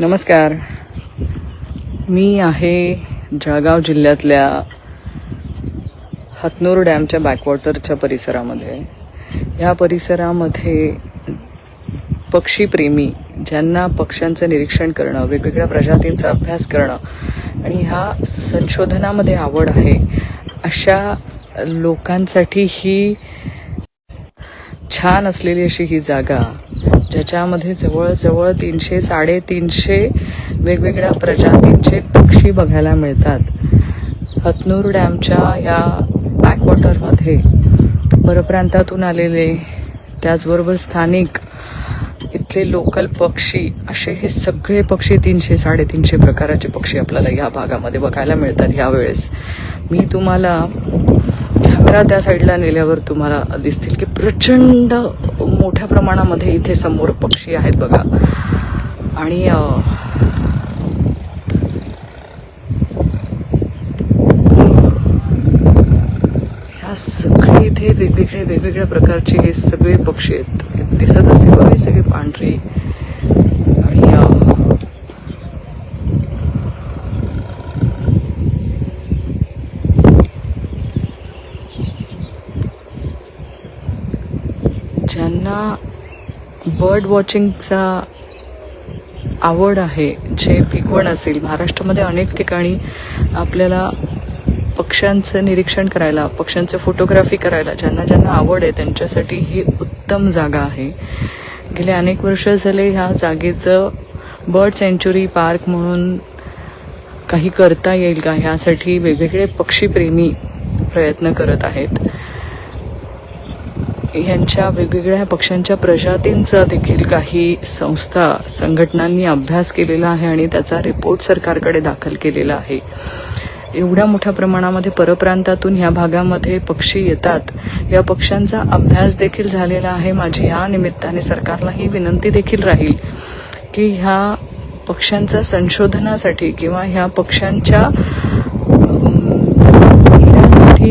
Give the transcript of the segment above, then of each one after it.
नमस्कार. मी आहे जळगाव जिल्ह्यातल्या हतनूर डॅमच्या बॅकवॉटरच्या परिसरामध्ये. ह्या परिसरामध्ये पक्षीप्रेमी ज्यांना पक्ष्यांचं निरीक्षण करणं वेगवेगळ्या प्रजातींचा अभ्यास करणं आणि ह्या संशोधनामध्ये आवड आहे अशा लोकांसाठी ही छान असलेली अशी ही जागा ज्याच्यामध्ये जवळजवळ तीनशे साडेतीनशे वेगवेगळ्या प्रजातींचे पक्षी बघायला मिळतात. हतनूर डॅमच्या या बॅकवॉटरमध्ये परप्रांतातून आलेले त्याचबरोबर स्थानिक इथले लोकल पक्षी असे हे सगळे पक्षी तीनशे साडेतीनशे प्रकाराचे पक्षी आपल्याला या भागामध्ये बघायला मिळतात ह्यावेळेस. मी तुम्हाला कॅमेरा त्या साईडला नेल्यावर तुम्हाला दिसतील की प्रचंड मोठ्या प्रमाणामध्ये इथे समोर पक्षी आहेत बघा. आणि अं, ह्या हे वेगवेगळे वेगवेगळ्या प्रकारचे हे सगळे पक्षी आहेत. दिसत असतील बघा हे सगळे पांढरे. आणि ज्यांना बर्ड वॉचिंगचा आवड आहे जे पिकवण असेल महाराष्ट्रामध्ये अनेक ठिकाणी आपल्याला पक्ष्यांचं निरीक्षण करायला पक्ष्यांचं फोटोग्राफी करायला ज्यांना ज्यांना आवड आहे त्यांच्यासाठी ही उत्तम जागा आहे. गेले अनेक वर्ष झाले ह्या जागेचं बर्ड सेंच्युरी पार्क म्हणून काही करता येईल का? ह्यासाठी वेगवेगळे पक्षीप्रेमी प्रयत्न करत आहेत. यांच्या वेगवेगळ्या पक्ष्यांच्या प्रजातींचा देखील काही संस्था संघटनांनी अभ्यास केलेला आहे आणि त्याचा रिपोर्ट सरकारकडे दाखल केलेला आहे. एवढ्या मोठ्या प्रमाणामध्ये परप्रांतातून ह्या भागामध्ये पक्षी येतात. या पक्ष्यांचा अभ्यास देखील झालेला आहे. माझी या निमित्ताने सरकारला ही विनंती देखील राहील की ह्या पक्ष्यांचा संशोधनासाठी किंवा ह्या पक्ष्यांच्या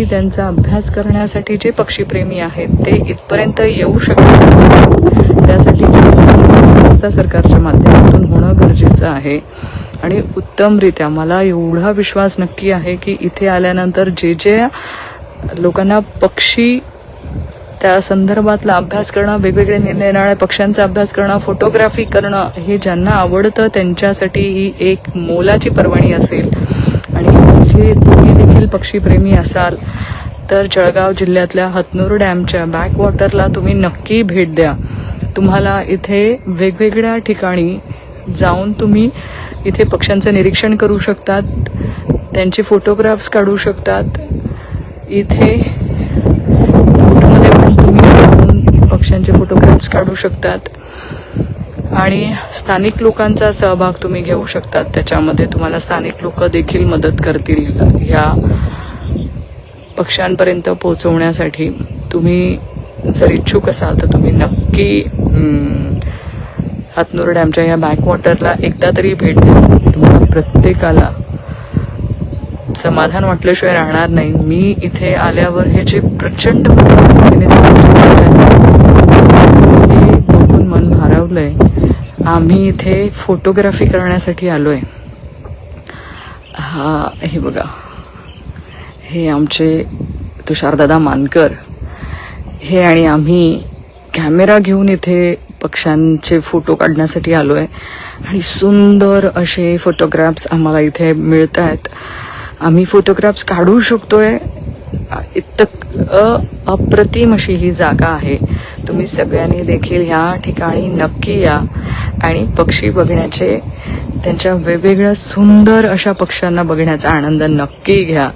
त्यांचा अभ्यास करण्यासाठी जे पक्षीप्रेमी आहेत ते इथपर्यंत येऊ शकतात. त्यासाठी सरकारच्या माध्यमातून होणं गरजेचं आहे. आणि उत्तमरित्या मला एवढा विश्वास नक्की आहे की इथे आल्यानंतर जे जे लोकांना पक्षी त्या संदर्भातला अभ्यास करणं वेगवेगळे निरनिराळ्या पक्ष्यांचा अभ्यास करणं फोटोग्राफी करणं हे ज्यांना आवडतं त्यांच्यासाठी ही एक मोलाची पर्वणी असेल. आणि जे तुम्ही देखील पक्षीप्रेमी असाल तर जळगाव जिल्ह्यातल्या हतनूर डॅमच्या बॅकवॉटरला तुम्ही नक्की भेट द्या. तुम्हाला इथे वेगवेगळ्या ठिकाणी जाऊन तुम्ही इथे पक्ष्यांचं निरीक्षण करू शकतात त्यांचे फोटोग्राफ्स काढू शकतात. इथे फोटोमध्ये पण तुम्ही पक्ष्यांचे फोटोग्राफ्स काढू शकतात. आणि स्थानिक लोकांचा सहभाग तुम्ही घेऊ शकतात. त्याच्यामध्ये तुम्हाला स्थानिक लोक देखील मदत करतील ह्या पक्ष्यांपर्यंत पोहोचवण्यासाठी. तुम्ही जर इच्छुक असाल तर तुम्ही नक्की हातनोर डॅमच्या या बॅकवॉटरला एकदा तरी भेट द्या. तुम्हाला प्रत्येकाला समाधान वाटल्याशिवाय राहणार नाही. मी इथे आल्यावर हे जे प्रचंड हे बघून मन भारावलंय. आम्ही इथे फोटोग्राफी करण्यासाठी आलोय. हा हे बघा. हे आमचे तुषारदादा मानकर. हे आणि आम्ही कॅमेरा घेऊन इथे पक्ष्यांचे फोटो काढण्यासाठी आलो आहे आणि सुंदर असे फोटोग्राफ्स आम्हाला इथे मिळत आहेत. आम्ही फोटोग्राफ्स काढू शकतोय. इतक अप्रतिम अशी ही जागा आहे. तुम्ही सगळ्यांनी देखील ह्या ठिकाणी नक्की या. आणि पक्षी बघण्याचे त्यांच्या वेगवेगळ्या सुंदर अशा पक्ष्यांना बघण्याचा आनंद नक्की घ्या.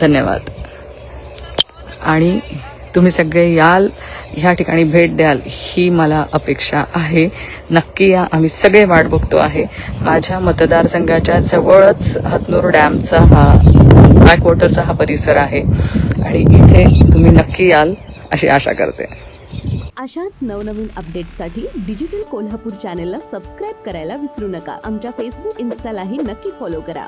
धन्यवाद. आणि तुम्ही सगळे याल. ह्या ठिकाणी भेट द्याल ही मला अपेक्षा आहे. नक्की या आम्ही सगळे वाट बघतो आहे. माझ्या मतदारसंघाच्या जवळच हतनूर डॅमचा हा बॅकवॉटरचा हा परिसर आहे. आणि इथे तुम्ही नक्की याल अशी आशा करते. अशाच नवनवीन अपडेट्ससाठी डिजिटल कोल्हापूर चॅनेलला सबस्क्राईब करायला विसरू नका. आमच्या फेसबुक इन्स्टालाही नक्की फॉलो करा.